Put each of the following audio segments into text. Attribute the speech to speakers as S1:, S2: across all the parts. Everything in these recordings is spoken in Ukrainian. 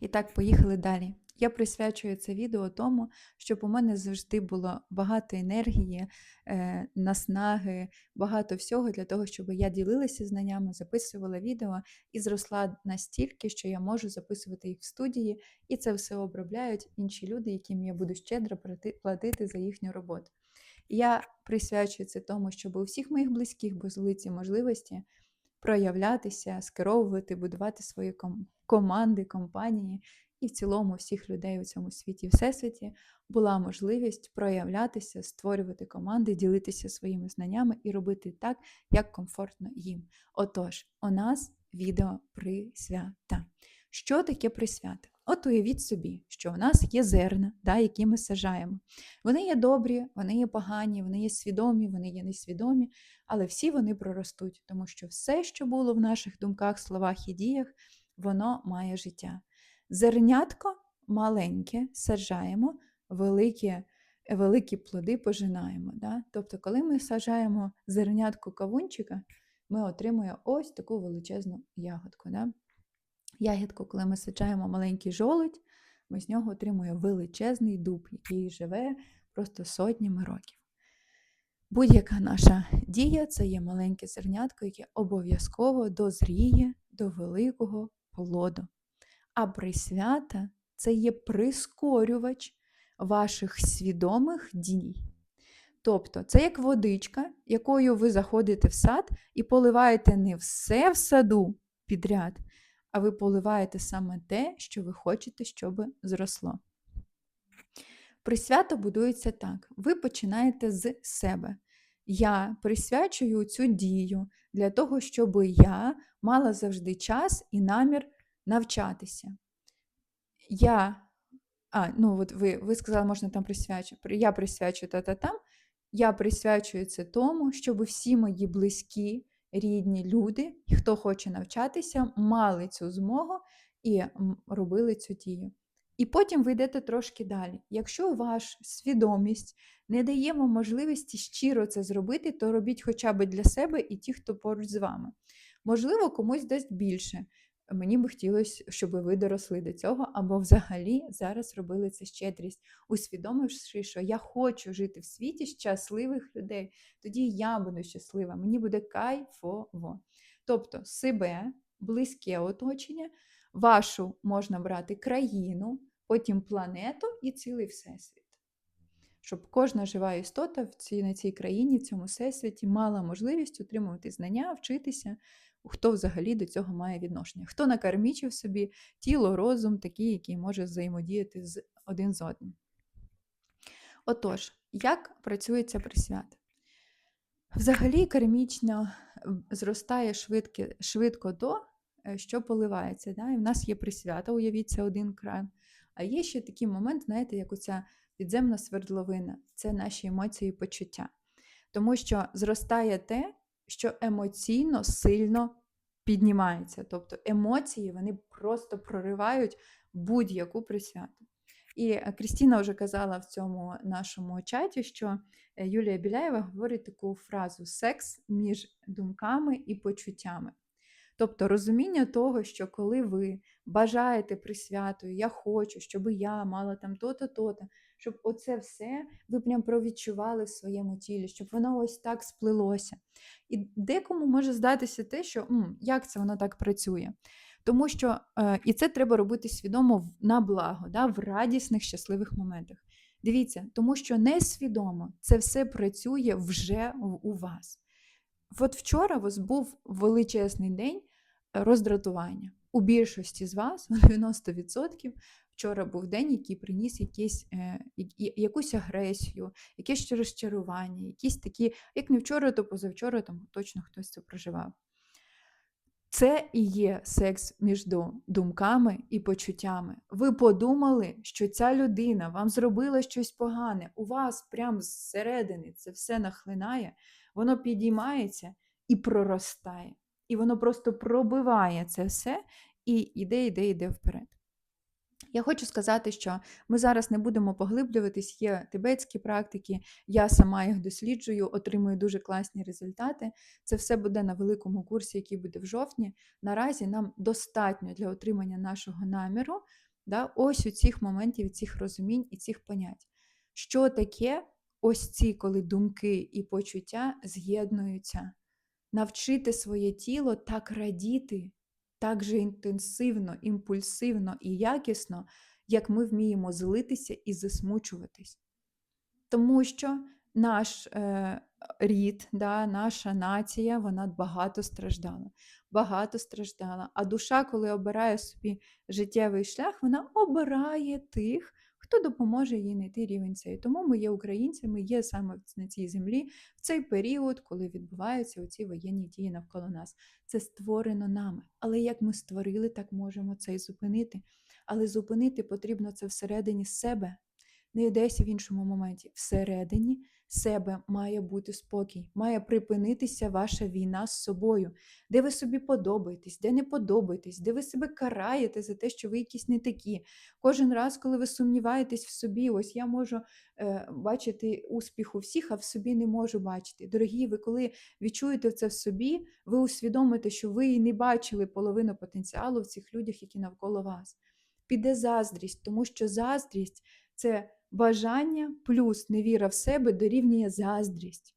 S1: І так, поїхали далі. Я присвячую це відео тому, щоб у мене завжди було багато енергії, е, наснаги, багато всього для того, щоб я ділилася знаннями, записувала відео і зросла настільки, що я можу записувати їх в студії, і це все обробляють інші люди, яким я буду щедро платити за їхню роботу. Я присвячую це тому, щоб у всіх моїх близьких були ці можливості проявлятися, скеровувати, будувати свої ком- команди, компанії і в цілому всіх людей у цьому світі, всесвіті була можливість проявлятися, створювати команди, ділитися своїми знаннями і робити так, як комфортно їм. Отож, у нас відео присвята. Що таке присвята? От уявіть собі, що у нас є зерна, да, які ми сажаємо. Вони є добрі, вони є погані, вони є свідомі, вони є несвідомі, але всі вони проростуть, тому що все, що було в наших думках, словах і діях, воно має життя. Зернятко маленьке саджаємо, великі, великі плоди пожинаємо. Да? Тобто, коли ми саджаємо зернятку кавунчика, ми отримуємо ось таку величезну ягодку. Да? Ягідку, коли ми саджаємо маленький жолудь, ми з нього отримуємо величезний дуб, який живе просто сотнями років. Будь-яка наша дія це є маленьке зернятко, яке обов'язково дозріє до великого плоду. А присвята це є прискорювач ваших свідомих дій. Тобто, це як водичка, якою ви заходите в сад і поливаєте не все в саду підряд, а ви поливаєте саме те, що ви хочете, щоб зросло. Присвято будується так: ви починаєте з себе. Я присвячую цю дію для того, щоб я мала завжди час і намір навчатися. Я, а, ну от ви, ви сказали, можна там присвячувати. Я присвячую та-та там. Я присвячую це тому, щоб всі мої близькі, рідні люди, хто хоче навчатися, мали цю змогу і робили цю дію. І потім ви йдете трошки далі. Якщо ваша свідомість не дає вам можливості щиро це зробити, то робіть хоча б для себе і ті, хто поруч з вами. Можливо, комусь дасть більше. Мені би хотілося, щоб ви доросли до цього, або взагалі зараз робили це щедрість, усвідомивши, що я хочу жити в світі щасливих людей. Тоді я буду щаслива, мені буде кайфово. Тобто себе, близьке оточення, вашу можна брати країну, потім планету і цілий всесвіт. Щоб кожна жива істота в цій, на цій країні, в цьому всесвіті мала можливість отримувати знання, вчитися, хто взагалі до цього має відношення. Хто накармічив собі тіло, розум, такий, який може взаємодіяти з один з одним. Отож, як працює ця присвята? Взагалі кармічно зростає швидке, швидко до, е, що поливається. Да? І в нас є присвята, уявіть, це один кран. А є ще такий момент, знаєте, як оця підземна свердловина це наші емоції і почуття. Тому що зростає те, що емоційно сильно піднімається. Тобто емоції вони просто проривають будь-яку присвяту. І е, Крістіна вже казала в цьому нашому чаті, що е, Юлія Біляєва говорить таку фразу секс між думками і почуттями. Тобто розуміння того, що коли ви бажаєте присвятою, я хочу, щоб я мала там то-то, то-то, щоб оце все ви прям провідчували в своєму тілі, щоб воно ось так сплилося. І декому може здатися те, що «М, як це воно так працює. Тому що е, і це треба робити свідомо на благо, да, в радісних, щасливих моментах. Дивіться, тому що несвідомо це все працює вже у вас. От вчора у вас був величезний день роздратування. У більшості з вас, 90%, вчора був день, який приніс якісь, е, якусь агресію, якесь розчарування, якісь такі, як не вчора, то позавчора там точно хтось це проживав. Це і є секс між думками і почуттями. Ви подумали, що ця людина вам зробила щось погане, у вас прямо зсередини це все нахлинає, воно підіймається і проростає. І воно просто пробиває це все і йде, йде, йде вперед. Я хочу сказати, що ми зараз не будемо поглиблюватись, є тибетські практики, я сама їх досліджую, отримую дуже класні результати. Це все буде на великому курсі, який буде в жовтні. Наразі нам достатньо для отримання нашого наміру Да? Ось у цих моментів, цих розумінь і цих понять. Що таке ось ці, коли думки і почуття з'єднуються? Навчити своє тіло так радіти, так же інтенсивно, імпульсивно і якісно, як ми вміємо злитися і засмучуватись. Тому що наш е, рід, да, наша нація, вона багато страждала. Багато страждала. А душа, коли обирає собі життєвий шлях, вона обирає тих, хто допоможе їй знайти рівень цей. Тому ми є українцями, є саме на цій землі в цей період, коли відбуваються оці воєнні дії навколо нас. Це створено нами. Але як ми створили, так можемо це і зупинити. Але зупинити потрібно це всередині себе, не десь в іншому моменті. Всередині себе має бути спокій, має припинитися ваша війна з собою, де ви собі подобаєтесь, де не подобаєтесь, де ви себе караєте за те, що ви якісь не такі. Кожен раз, коли ви сумніваєтесь в собі, ось я можу е, бачити успіх у всіх, а в собі не можу бачити. Дорогі, ви коли відчуєте це в собі, ви усвідомите, що ви і не бачили половину потенціалу в цих людях, які навколо вас. Піде заздрість, тому що заздрість це бажання плюс невіра в себе дорівнює заздрість,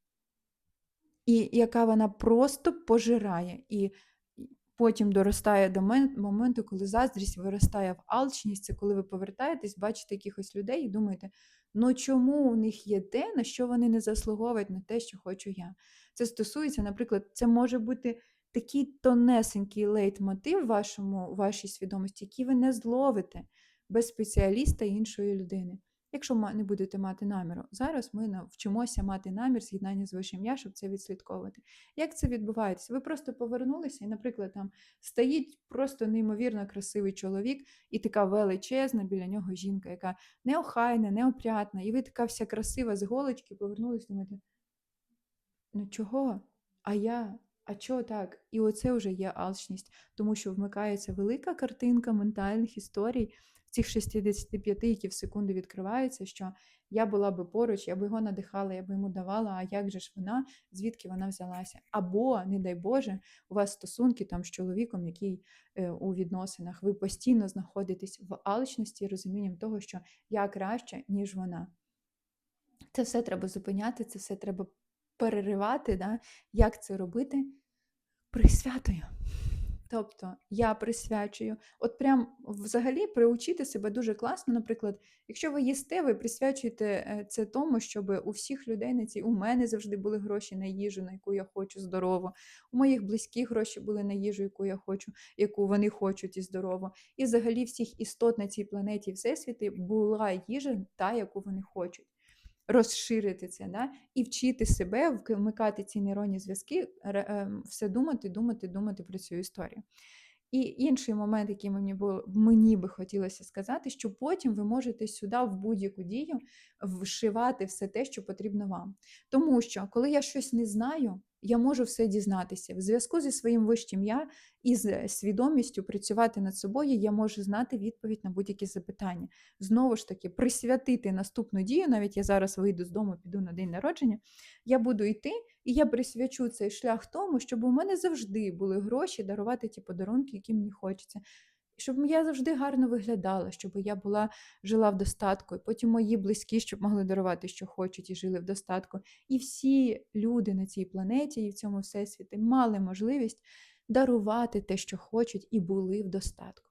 S1: і яка вона просто пожирає. І потім доростає до моменту, коли заздрість виростає в алчність, це коли ви повертаєтесь, бачите якихось людей і думаєте, ну чому у них є те, на що вони не заслуговують на те, що хочу я. Це стосується, наприклад, це може бути такий тонесенький лейтмотив вашому, вашій свідомості, який ви не зловите без спеціаліста іншої людини якщо не будете мати наміру. Зараз ми навчимося мати намір з'єднання з вищим я, щоб це відслідковувати. Як це відбувається? Ви просто повернулися, і, наприклад, там стоїть просто неймовірно красивий чоловік, і така величезна біля нього жінка, яка неохайна, неопрятна, і ви така вся красива з голочки, повернулися, думаєте, ну чого? А я? А чого так? І оце вже є алчність, тому що вмикається велика картинка ментальних історій, цих 65, які в секунду відкриваються, що я була би поруч, я би його надихала, я би йому давала, а як же ж вона, звідки вона взялася? Або, не дай Боже, у вас стосунки там з чоловіком, який е, у відносинах, ви постійно знаходитесь в алчності розумінням того, що я краще, ніж вона. Це все треба зупиняти, це все треба переривати. Да? Як це робити? Присвятою. Тобто я присвячую, от прям взагалі приучити себе дуже класно. Наприклад, якщо ви їсте, ви присвячуєте е, це тому, щоб у всіх людей на цій у мене завжди були гроші на їжу, на яку я хочу здорово. У моїх близьких гроші були на їжу, яку я хочу, яку вони хочуть і здорово. І взагалі всіх істот на цій планеті Всесвіті була їжа, та, яку вони хочуть розширити це, да? і вчити себе, вмикати ці нейронні зв'язки, ем, все думати, думати, думати про цю історію. І інший момент, який мені було, мені би хотілося сказати, що потім ви можете сюди в будь-яку дію вшивати все те, що потрібно вам. Тому що, коли я щось не знаю, я можу все дізнатися. В зв'язку зі своїм вищим я і з свідомістю працювати над собою, я можу знати відповідь на будь-які запитання. Знову ж таки, присвятити наступну дію, навіть я зараз вийду з дому, піду на день народження, я буду йти і я присвячу цей шлях тому, щоб у мене завжди були гроші дарувати ті подарунки, які мені хочеться щоб я завжди гарно виглядала, щоб я була жила в достатку, і потім мої близькі, щоб могли дарувати, що хочуть, і жили в достатку. І всі люди на цій планеті і в цьому всесвіті мали можливість дарувати те, що хочуть, і були в достатку.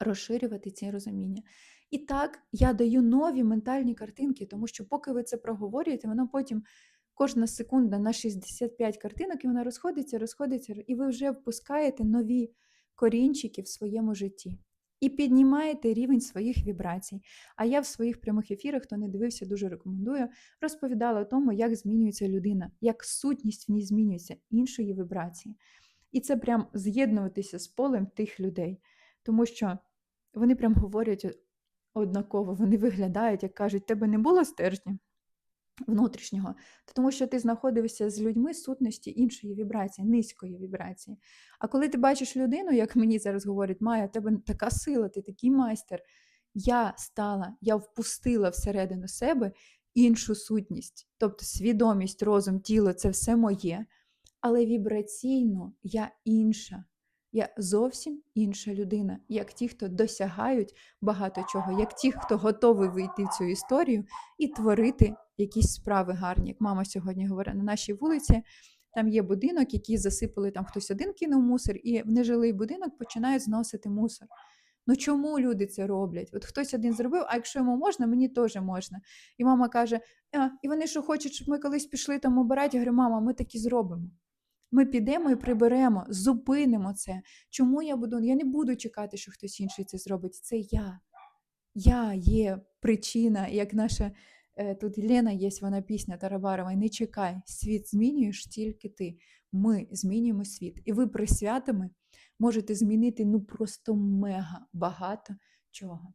S1: Розширювати ці розуміння. І так я даю нові ментальні картинки, тому що, поки ви це проговорюєте, воно потім кожна секунда на 65 картинок, і вона розходиться, розходиться, і ви вже впускаєте нові корінчики в своєму житті. І піднімаєте рівень своїх вібрацій. А я в своїх прямих ефірах, хто не дивився, дуже рекомендую, розповідала тому, як змінюється людина, як сутність в ній змінюється іншої вібрації. І це прям з'єднуватися з полем тих людей. Тому що вони прям говорять однаково, вони виглядають, як кажуть, тебе не було стержня внутрішнього, тому що ти знаходився з людьми сутності іншої вібрації, низької вібрації. А коли ти бачиш людину, як мені зараз говорять, Майя, у тебе така сила, ти такий майстер. Я стала, я впустила всередину себе іншу сутність, тобто свідомість, розум, тіло це все моє, але вібраційно я інша. Я зовсім інша людина, як ті, хто досягають багато чого, як ті, хто готовий вийти в цю історію і творити якісь справи гарні. Як мама сьогодні говорить, на нашій вулиці там є будинок, який засипали, там хтось один кинув мусор, і в нежилий будинок починають зносити мусор. Ну чому люди це роблять? От хтось один зробив, а якщо йому можна, мені теж можна. І мама каже: а, і вони що хочуть, щоб ми колись пішли там убирати. Я говорю, мама, ми так і зробимо. Ми підемо і приберемо, зупинимо це. Чому я буду? Я не буду чекати, що хтось інший це зробить. Це я. Я є причина, як наша тут Лена є, вона пісня Тарабарова. Не чекай, світ змінюєш тільки ти. Ми змінюємо світ. І ви присвятами можете змінити ну просто мега багато чого.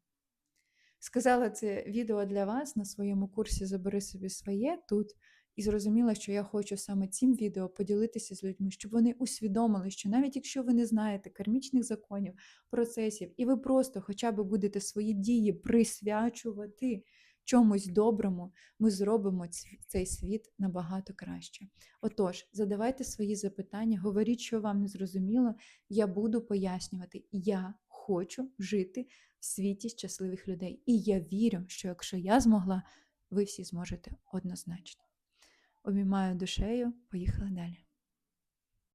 S1: Сказала це відео для вас на своєму курсі Забери собі своє тут. І зрозуміла, що я хочу саме цим відео поділитися з людьми, щоб вони усвідомили, що навіть якщо ви не знаєте кармічних законів, процесів, і ви просто хоча б будете свої дії присвячувати чомусь доброму, ми зробимо цей світ набагато краще. Отож, задавайте свої запитання, говоріть, що вам не зрозуміло. Я буду пояснювати. Я хочу жити в світі щасливих людей. І я вірю, що якщо я змогла, ви всі зможете однозначно. Обіймаю душею, поїхали далі.